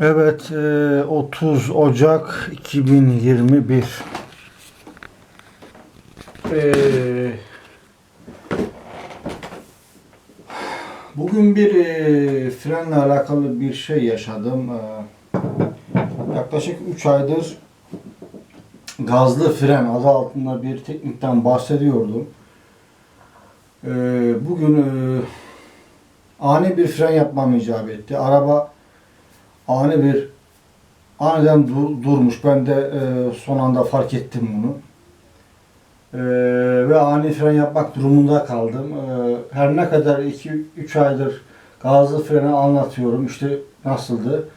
Evet, e, 30 Ocak 2021. E, bugün bir e, frenle alakalı bir şey yaşadım. E, yaklaşık 3 aydır gazlı fren adı altında bir teknikten bahsediyordum. E, bugün e, ani bir fren yapmam icap etti. Araba ani bir aniden dur- durmuş. Ben de e, son anda fark ettim bunu. E, ve ani fren yapmak durumunda kaldım. E, her ne kadar 2-3 aydır gazlı freni anlatıyorum. İşte nasıldı?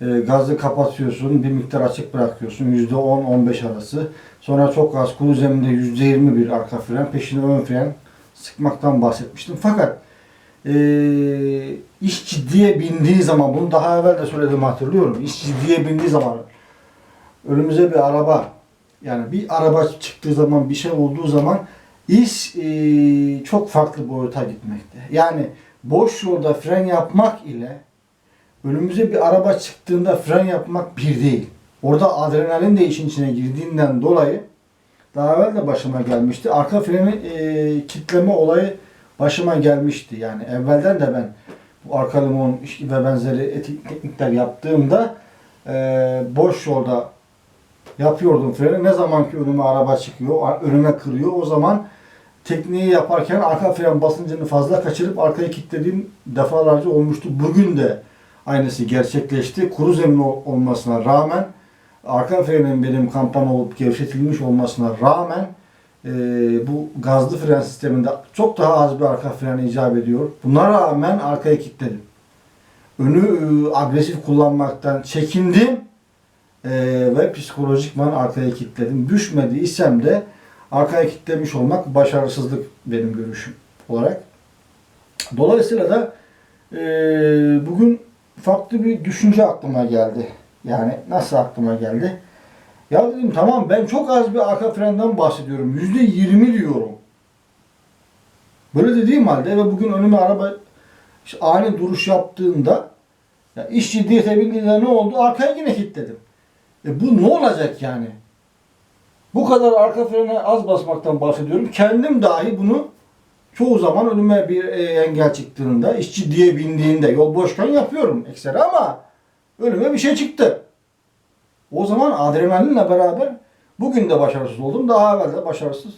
E, gazı kapatıyorsun, bir miktar açık bırakıyorsun. %10-15 arası. Sonra çok az kuru zeminde %20 bir arka fren, peşine ön fren sıkmaktan bahsetmiştim. Fakat e, iş ciddiye bindiği zaman, bunu daha evvel de söylediğimi hatırlıyorum. İş ciddiye bindiği zaman önümüze bir araba, yani bir araba çıktığı zaman, bir şey olduğu zaman iş e, çok farklı boyuta gitmekte. Yani boş yolda fren yapmak ile önümüze bir araba çıktığında fren yapmak bir değil. Orada adrenalin de işin içine girdiğinden dolayı daha evvel de başıma gelmişti. Arka freni e, kitleme olayı başıma gelmişti. Yani evvelden de ben bu arka limon ve benzeri etik teknikler yaptığımda e, boş yolda yapıyordum freni. Ne zaman ki önüme araba çıkıyor, önüme kırıyor o zaman tekniği yaparken arka fren basıncını fazla kaçırıp arkayı kilitlediğim defalarca olmuştu. Bugün de aynısı gerçekleşti. Kuru zemin ol- olmasına rağmen arka frenin benim kampan olup gevşetilmiş olmasına rağmen e, bu gazlı fren sisteminde çok daha az bir arka fren icap ediyor. Buna rağmen arkaya kilitledim. Önü e, agresif kullanmaktan çekindim e, ve psikolojikman arkaya kilitledim. Düşmedi isem de arkaya kilitlemiş olmak başarısızlık benim görüşüm olarak. Dolayısıyla da e, bugün farklı bir düşünce aklıma geldi. Yani nasıl aklıma geldi? Ya dedim tamam ben çok az bir arka frenden bahsediyorum. Yüzde yirmi diyorum. Böyle dediğim halde ve bugün önüme araba işte ani duruş yaptığında ya iş ciddiyete bindiğinde ne oldu? Arkaya yine kilitledim. E bu ne olacak yani? Bu kadar arka frene az basmaktan bahsediyorum. Kendim dahi bunu çoğu zaman önüme bir e, engel çıktığında, iş ciddiye bindiğinde, yol boşken yapıyorum ekstra ama önüme bir şey çıktı. O zaman adrenalinle beraber bugün de başarısız oldum. Daha evvel de başarısız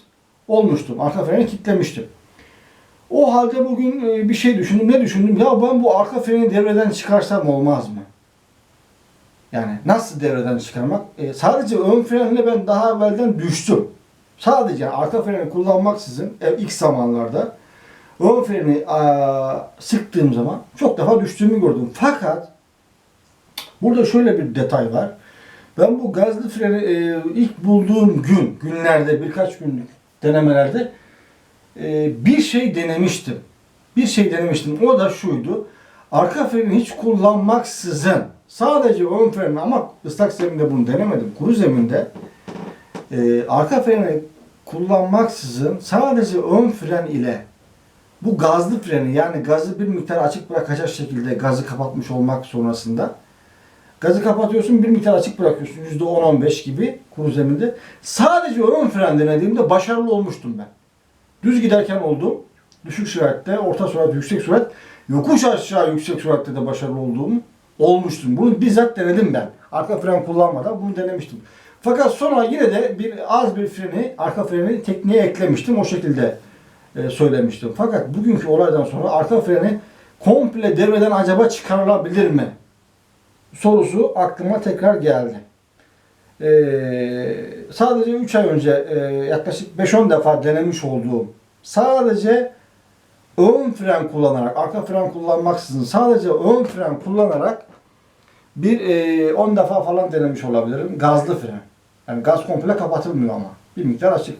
olmuştum. Arka freni kilitlemiştim. O halde bugün e, bir şey düşündüm. Ne düşündüm? Ya ben bu arka freni devreden çıkarsam olmaz mı? Yani nasıl devreden çıkarmak? E, sadece ön frenle ben daha evvelden düştüm. Sadece arka freni kullanmaksızın e, ilk zamanlarda ön freni sıktığım zaman çok defa düştüğümü gördüm. Fakat burada şöyle bir detay var. Ben bu gazlı freni e, ilk bulduğum gün, günlerde, birkaç günlük denemelerde e, bir şey denemiştim. Bir şey denemiştim. O da şuydu. Arka freni hiç kullanmaksızın sadece ön freni ama ıslak zeminde bunu denemedim. Kuru zeminde e, arka freni kullanmaksızın sadece ön fren ile bu gazlı freni yani gazı bir miktar açık bırakacak şekilde gazı kapatmış olmak sonrasında Gazı kapatıyorsun, bir miktar açık bırakıyorsun. %10-15 gibi kuru zeminde. Sadece ön fren denediğimde başarılı olmuştum ben. Düz giderken oldum. Düşük süratte, orta sürat, yüksek sürat. Yokuş aşağı yüksek süratte de başarılı olduğum olmuştum. Bunu bizzat denedim ben. Arka fren kullanmadan bunu denemiştim. Fakat sonra yine de bir az bir freni, arka freni tekniğe eklemiştim. O şekilde e, söylemiştim. Fakat bugünkü olaydan sonra arka freni komple devreden acaba çıkarılabilir mi? Sorusu aklıma tekrar geldi. Ee, sadece 3 ay önce e, yaklaşık 5-10 defa denemiş olduğum sadece ön fren kullanarak, arka fren kullanmaksızın sadece ön fren kullanarak bir e, 10 defa falan denemiş olabilirim. Gazlı fren. Yani gaz komple kapatılmıyor ama. Bir miktar açık.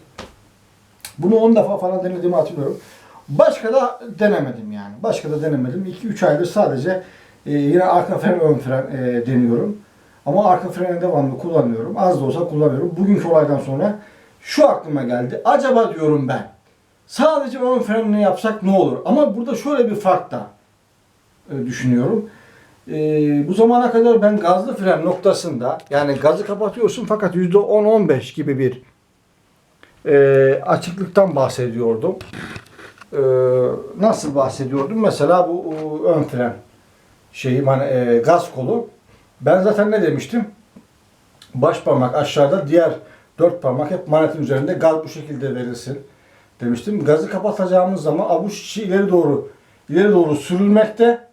Bunu 10 defa falan denediğimi hatırlıyorum. Başka da denemedim yani. Başka da denemedim. 2-3 aydır sadece ee, yine arka fren ön fren e, deniyorum. Ama arka freni devamlı kullanıyorum. Az da olsa kullanıyorum. Bugünkü olaydan sonra şu aklıma geldi. Acaba diyorum ben sadece ön frenini yapsak ne olur? Ama burada şöyle bir fark da e, düşünüyorum. e, bu zamana kadar ben gazlı fren noktasında yani gazı kapatıyorsun fakat %10-15 gibi bir e, açıklıktan bahsediyordum. E, nasıl bahsediyordum? Mesela bu e, ön fren şeyi hani e, gaz kolu. Ben zaten ne demiştim? Baş parmak aşağıda diğer dört parmak hep manetin üzerinde gaz bu şekilde verilsin demiştim. Gazı kapatacağımız zaman avuç içi ileri doğru ileri doğru sürülmekte.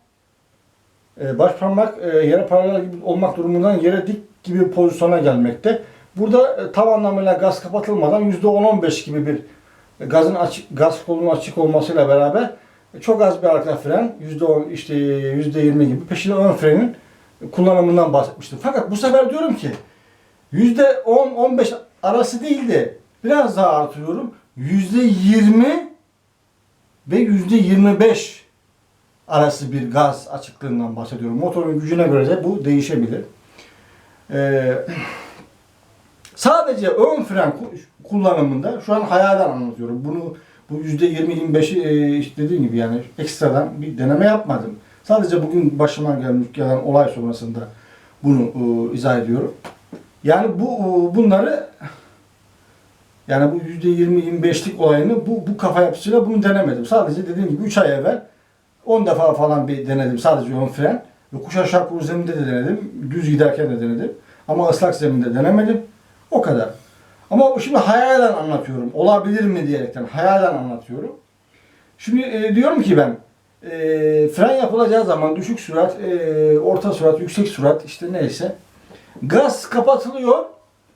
E, baş parmak e, yere paralel gibi olmak durumundan yere dik gibi pozisyona gelmekte. Burada e, tam anlamıyla gaz kapatılmadan %10-15 gibi bir gazın açık, gaz kolunun açık olmasıyla beraber çok az bir arka fren %10 işte %20 gibi peşinde ön frenin kullanımından bahsetmiştim. Fakat bu sefer diyorum ki %10-15 arası değil de biraz daha artırıyorum. %20 ve %25 arası bir gaz açıklığından bahsediyorum. Motorun gücüne göre de bu değişebilir. Ee, sadece ön fren ku- kullanımında şu an hayalden anlatıyorum. Bunu bu %20-25'i e, işte dediğim gibi yani ekstradan bir deneme yapmadım. Sadece bugün başıma gelmiş gelen olay sonrasında bunu e, izah ediyorum. Yani bu e, bunları yani bu %20-25'lik olayını bu, bu kafa yapısıyla bunu denemedim. Sadece dediğim gibi 3 ay evvel 10 defa falan bir denedim sadece ön fren. Yokuş aşağı kuru zeminde de denedim. Düz giderken de denedim. Ama ıslak zeminde denemedim. O kadar. Ama şimdi hayalen anlatıyorum. Olabilir mi diyerekten hayalen anlatıyorum. Şimdi e, diyorum ki ben e, fren yapılacağı zaman düşük sürat, e, orta sürat, yüksek sürat işte neyse gaz kapatılıyor.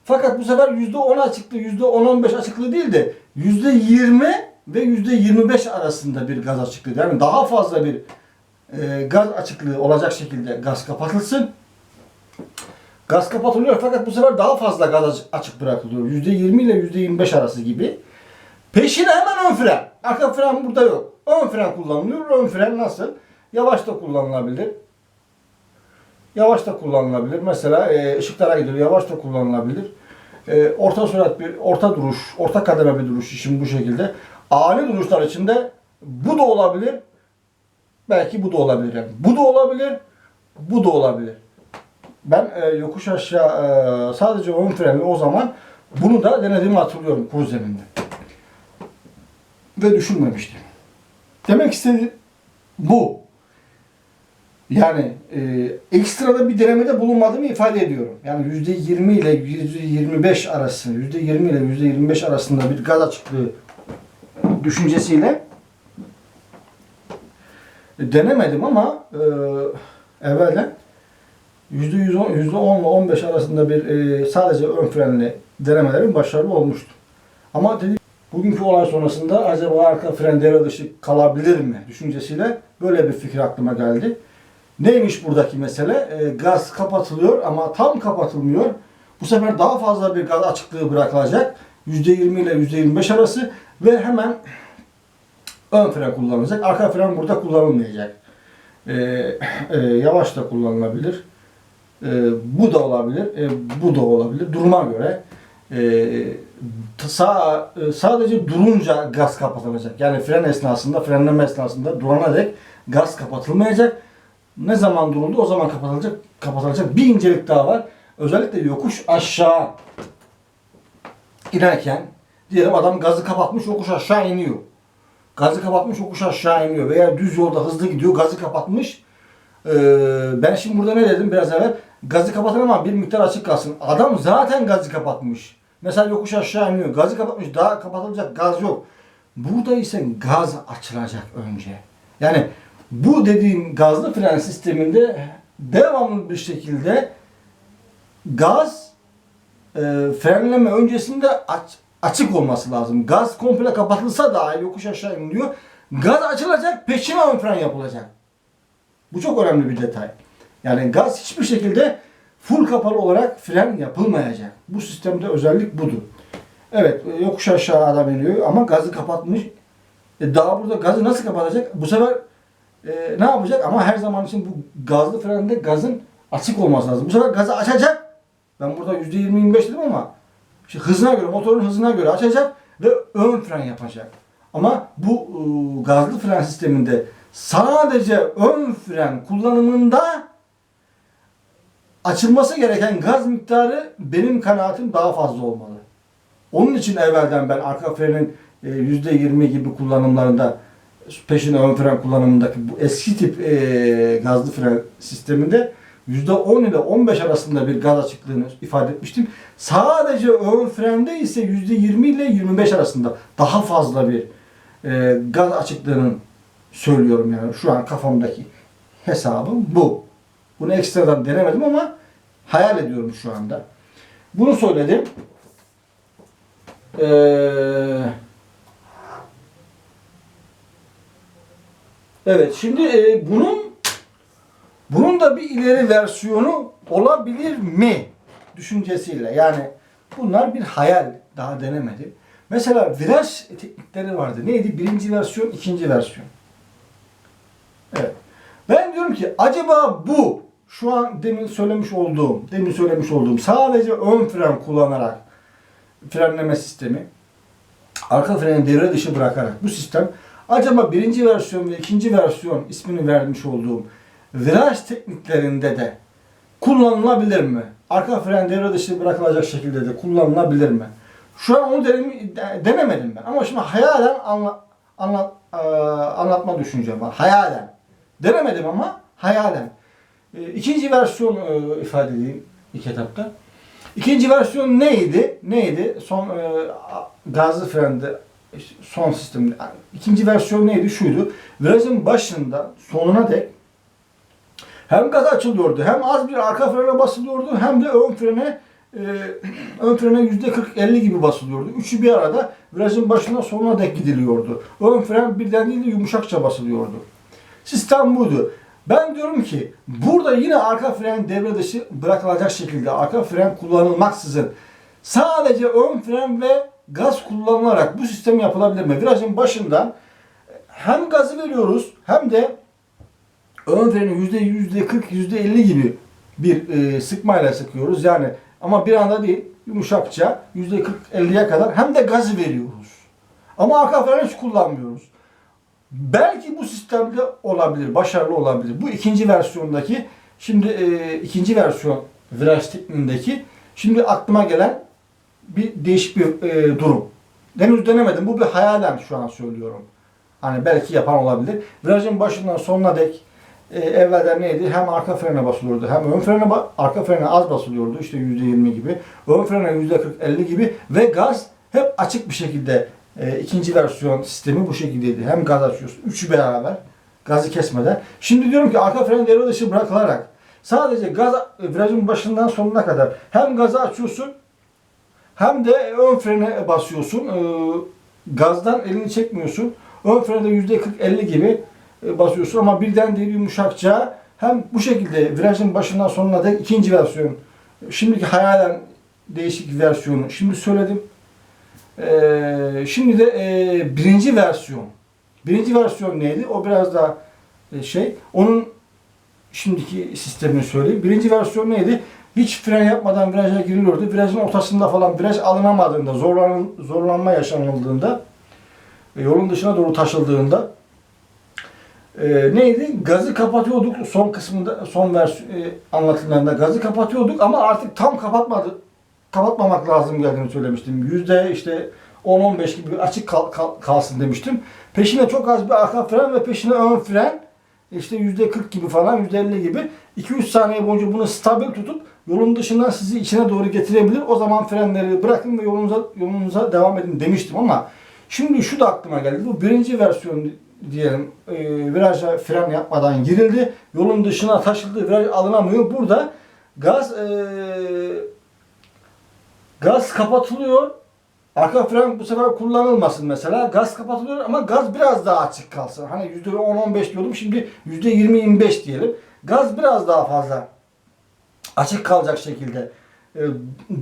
Fakat bu sefer %10 açıklığı, %10-15 açıklığı değil de %20 ve %25 arasında bir gaz açıklığı. Yani daha fazla bir e, gaz açıklığı olacak şekilde gaz kapatılsın. Gaz kapatılıyor fakat bu sefer daha fazla gaz açık bırakılıyor. %20 ile %25 arası gibi. Peşine hemen ön fren. Arka fren burada yok. Ön fren kullanılıyor. Ön fren nasıl? Yavaş da kullanılabilir. Yavaş da kullanılabilir. Mesela e, ışıklara gidiyor. Yavaş da kullanılabilir. E, orta sürat bir, orta duruş, orta kademe bir duruş için bu şekilde. Ani duruşlar içinde bu da olabilir. Belki bu da olabilir. Yani bu da olabilir. Bu da olabilir. Ben e, yokuş aşağı e, sadece ön freni o zaman bunu da denediğimi hatırlıyorum kuru zeminde. Ve düşünmemiştim. Demek istediğim bu. Yani e, ekstrada bir denemede bulunmadığımı ifade ediyorum. Yani %20 ile %25 arası, %20 ile %25 arasında bir gaz açıklığı düşüncesiyle e, denemedim ama e, evvelden %110, %10 ile 15 arasında bir e, sadece ön frenle denemelerim başarılı olmuştu. Ama dedik bugünkü olay sonrasında acaba arka fren devre dışı kalabilir mi düşüncesiyle böyle bir fikir aklıma geldi. Neymiş buradaki mesele? E, gaz kapatılıyor ama tam kapatılmıyor. Bu sefer daha fazla bir gaz açıklığı bırakılacak. %20 ile %25 arası ve hemen ön fren kullanılacak. Arka fren burada kullanılmayacak. E, e, yavaş da kullanılabilir. E, bu da olabilir. E, bu da olabilir. Duruma göre. E, sağ, e, sadece durunca gaz kapatılacak. Yani fren esnasında, frenleme esnasında durana dek gaz kapatılmayacak. Ne zaman duruldu o zaman kapatılacak. Kapatılacak. Bir incelik daha var. Özellikle yokuş aşağı inerken diyelim adam gazı kapatmış yokuş aşağı iniyor. Gazı kapatmış yokuş aşağı iniyor veya düz yolda hızlı gidiyor gazı kapatmış. Ee, ben şimdi burada ne dedim biraz evvel? Gazı kapatın ama bir miktar açık kalsın. Adam zaten gazı kapatmış. Mesela yokuş aşağı iniyor. Gazı kapatmış. Daha kapatılacak gaz yok. Burada ise gaz açılacak önce. Yani bu dediğim gazlı fren sisteminde devamlı bir şekilde gaz e, frenleme öncesinde aç, açık olması lazım. Gaz komple kapatılsa dahi yokuş aşağı iniliyor. Gaz açılacak, peşine ön fren yapılacak. Bu çok önemli bir detay. Yani gaz hiçbir şekilde full kapalı olarak fren yapılmayacak. Bu sistemde özellik budur. Evet, yokuş aşağı adam iniyor ama gazı kapatmış. E daha burada gazı nasıl kapatacak? Bu sefer e, ne yapacak? Ama her zaman için bu gazlı frende gazın açık olması lazım. Bu sefer gazı açacak. Ben burada %20-25 dedim ama işte hızına göre, motorun hızına göre açacak ve ön fren yapacak. Ama bu e, gazlı fren sisteminde sadece ön fren kullanımında açılması gereken gaz miktarı benim kanaatim daha fazla olmalı. Onun için evvelden ben arka frenin e, %20 gibi kullanımlarında peşin ön fren kullanımındaki bu eski tip e, gazlı fren sisteminde %10 ile 15 arasında bir gaz açıklığını ifade etmiştim. Sadece ön frende ise %20 ile 25 arasında daha fazla bir e, gaz açıklığının söylüyorum yani şu an kafamdaki hesabım bu. Bunu ekstradan denemedim ama hayal ediyorum şu anda. Bunu söyledim. Ee, evet şimdi e, bunun bunun da bir ileri versiyonu olabilir mi düşüncesiyle yani bunlar bir hayal daha denemedim. Mesela viraj teknikleri vardı. Neydi? Birinci versiyon, ikinci versiyon. Evet. Ben diyorum ki acaba bu şu an demin söylemiş olduğum, demin söylemiş olduğum sadece ön fren kullanarak frenleme sistemi arka freni devre dışı bırakarak bu sistem acaba birinci versiyon ve ikinci versiyon ismini vermiş olduğum viraj tekniklerinde de kullanılabilir mi? Arka fren devre dışı bırakılacak şekilde de kullanılabilir mi? Şu an onu denem- de- denemedim ben ama şimdi hayalen anla, anlat, eee, anlatma düşüncem var. Hayalen. Denemedim ama hayalen. E, İkinci versiyon e, ifade edeyim ilk etapta. İkinci versiyon neydi? Neydi? Son e, gazlı frende son sistemde. İkinci versiyon neydi? Şuydu. Virajın başında sonuna dek hem gaz açılıyordu, hem az bir arka frene basılıyordu, hem de ön frene e, ön frene yüzde 40-50 gibi basılıyordu. Üçü bir arada virajın başına sonuna dek gidiliyordu. Ön fren birden değil de yumuşakça basılıyordu. Sistem buydu. Ben diyorum ki burada yine arka fren devre dışı bırakılacak şekilde arka fren kullanılmaksızın sadece ön fren ve gaz kullanılarak bu sistem yapılabilir mi? Virajın başından hem gazı veriyoruz hem de ön freni yüzde yüzde 40 yüzde 50 gibi bir e, sıkmayla sıkıyoruz. Yani ama bir anda değil yumuşakça yüzde 40 50'ye kadar hem de gazı veriyoruz. Ama arka freni hiç kullanmıyoruz. Belki bu sistemde olabilir, başarılı olabilir. Bu ikinci versiyondaki, şimdi e, ikinci versiyon viraj tekniğindeki, şimdi aklıma gelen bir değişik bir e, durum. Henüz denemedim. Bu bir hayalen şu an söylüyorum. Hani belki yapan olabilir. Virajın başından sonuna dek e, evvelden neydi? Hem arka frene basılıyordu hem ön frene arka frene az basılıyordu. işte %20 gibi. Ön frene %40-50 gibi ve gaz hep açık bir şekilde e, ikinci versiyon sistemi bu şekildeydi. Hem gaz açıyorsun. Üçü beraber. Gazı kesmeden. Şimdi diyorum ki arka fren devre dışı bırakılarak sadece gaz e, virajın başından sonuna kadar hem gazı açıyorsun hem de ön frene basıyorsun. E, gazdan elini çekmiyorsun. Ön frene yüzde 40-50 gibi e, basıyorsun ama birden değil yumuşakça hem bu şekilde virajın başından sonuna dek ikinci versiyon. Şimdiki hayalen değişik versiyonu. Şimdi söyledim. Ee, şimdi de e, birinci versiyon. Birinci versiyon neydi? O biraz daha e, şey. Onun şimdiki sistemini söyleyeyim. Birinci versiyon neydi? Hiç fren yapmadan viraja giriliyordu. Virajın ortasında falan viraj alınamadığında, zorlan, zorlanma yaşanıldığında, e, yolun dışına doğru taşıldığında e, neydi? Gazı kapatıyorduk son kısmında, son versiyon e, anlatılarında gazı kapatıyorduk ama artık tam kapatmadı, kapatmamak lazım geldiğini söylemiştim. Yüzde işte 10-15 gibi açık kal- kal- kalsın demiştim. Peşine çok az bir arka fren ve peşine ön fren işte yüzde 40 gibi falan yüzde 50 gibi 2-3 saniye boyunca bunu stabil tutup yolun dışından sizi içine doğru getirebilir. O zaman frenleri bırakın ve yolunuza yolunuza devam edin demiştim ama şimdi şu da aklıma geldi. Bu birinci versiyon diyelim e, viraja fren yapmadan girildi. Yolun dışına taşıldı. Viraj alınamıyor. Burada gaz e, gaz kapatılıyor. Arka fren bu sefer kullanılmasın mesela. Gaz kapatılıyor ama gaz biraz daha açık kalsın. Hani %10-15 diyordum şimdi %20-25 diyelim. Gaz biraz daha fazla açık kalacak şekilde e,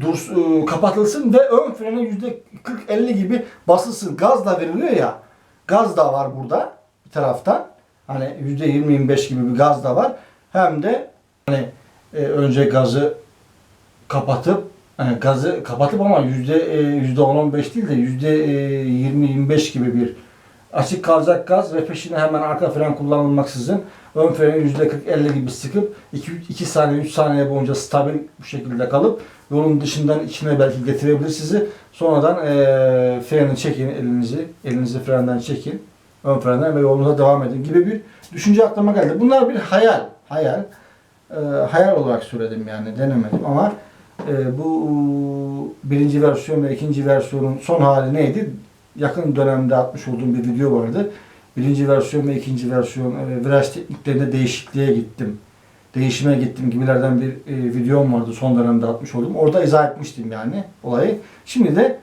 dur, e, kapatılsın ve ön frene %40-50 gibi basılsın. Gaz da veriliyor ya. Gaz da var burada bir taraftan. Hani %20-25 gibi bir gaz da var. Hem de hani e, önce gazı kapatıp yani gazı kapatıp ama yüzde e, yüzde 10-15 değil de yüzde 20-25 gibi bir açık kalacak gaz ve peşine hemen arka fren kullanılmaksızın ön freni %40-50 gibi sıkıp 2, 2 saniye 3 saniye boyunca stabil bu şekilde kalıp yolun dışından içine belki getirebilir sizi. Sonradan eee freni çekin elinizi, elinizi frenden çekin. Ön frenden ve yolunuza devam edin gibi bir düşünce aklıma geldi. Bunlar bir hayal. Hayal. Eee, hayal olarak söyledim yani denemedim ama eee, bu birinci versiyon ve ikinci versiyonun son hali neydi? Yakın dönemde atmış olduğum bir video vardı. Birinci versiyon ve ikinci versiyon e, viraj tekniklerinde değişikliğe gittim. Değişime gittim gibilerden bir e, videom vardı son dönemde atmış oldum. Orada izah etmiştim yani olayı. Şimdi de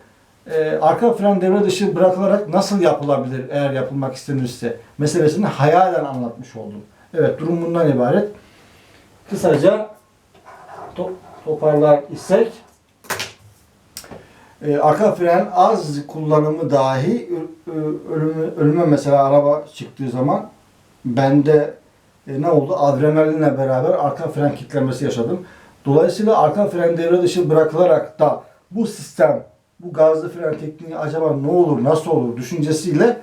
e, arka fren devre dışı bırakılarak nasıl yapılabilir eğer yapılmak istenirse meselesini hayalen anlatmış oldum. Evet durum bundan ibaret. Kısaca to- toparlar isek e, arka fren az kullanımı dahi ö- ö- ölüme, mesela araba çıktığı zaman bende e, ne oldu? Adrenalinle beraber arka fren kilitlenmesi yaşadım. Dolayısıyla arka fren devre dışı bırakılarak da bu sistem, bu gazlı fren tekniği acaba ne olur, nasıl olur düşüncesiyle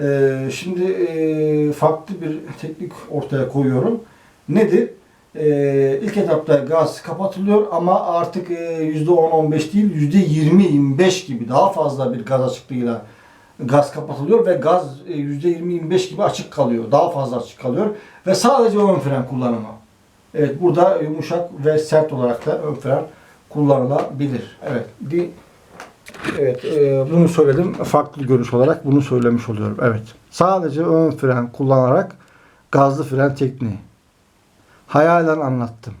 e, şimdi e, farklı bir teknik ortaya koyuyorum. Nedir? E, ilk etapta gaz kapatılıyor ama artık e, %10-15 değil %20-25 gibi daha fazla bir gaz açıklığıyla gaz kapatılıyor ve gaz e, %20-25 gibi açık kalıyor. Daha fazla açık kalıyor ve sadece ön fren kullanımı. Evet burada yumuşak ve sert olarak da ön fren kullanılabilir. Evet. Bir, evet e, bunu söyledim. Farklı görüş olarak bunu söylemiş oluyorum. Evet. Sadece ön fren kullanarak gazlı fren tekniği. Hayalen anlattım.